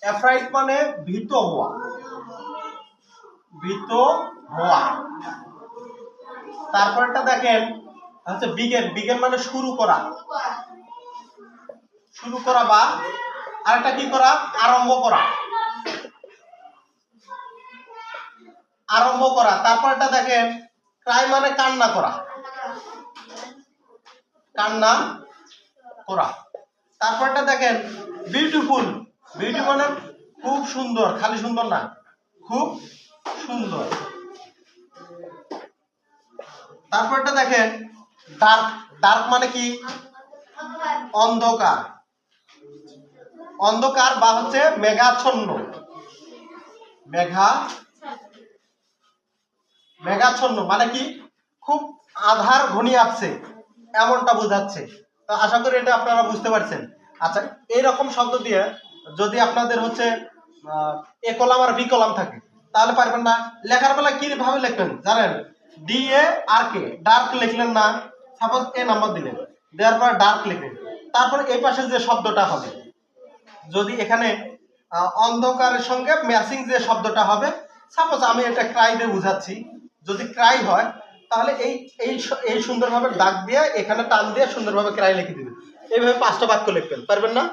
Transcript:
অ্যাফ্রাইট মানে ভীত হওয়া। ভীত হওয়া। তারপরটা দেখেন হচ্ছে বিগেন। বিগেন মানে শুরু করা। শুরু করা বা আরেকটা কি করা? আরম্ভ করা। আরম্ভ করা। তারপরটা দেখেন, ক্রাই মানে কান্না করা। কান্না করা। তারপরটা দেখেন, বিউটিফুল। বিউটি মানে খুব সুন্দর, খালি সুন্দর না, খুব সুন্দর। তারপরটা দেখেন ডার্ক ডার্ক মানে কি? অন্ধকার। অন্ধকার বা হচ্ছে মেঘাচ্ছন্ন। মেঘা, মেঘাচ্ছন্ন মানে কি? খুব আধার ঘনিয়ে আসছে, এমনটা বোঝাচ্ছে। তো আশা করি এটা আপনারা বুঝতে পারছেন। আচ্ছা এইরকম শব্দ দিয়ে যদি আপনাদের হচ্ছে এ কলাম আর বি কলাম থাকে, তাহলে পারবেন না। লেখার বেলা কীভাবে লিখবেন? জানেন? D A R K dark লিখলেন না সাপোজ এ নাম্বার দিলেন। দেওয়ার পর ডার্ক লিখলেন। তারপর এই পাশে যে শব্দটা হবে, যদি এখানে অন্ধকারের সঙ্গে ম্যাচিং যে শব্দটা হবে সাপোজ আমি এটা ক্রাই দিয়ে বুঝাচ্ছি। যদি ক্রাই হয়, তাহলে এই এই এই সুন্দরভাবে ডাক দিয়ে এখানে টান দিয়ে সুন্দরভাবে ক্রাই লিখে দিবেন। এইভাবে পাঁচটা বাক্য লিখবেন, পারবেন না?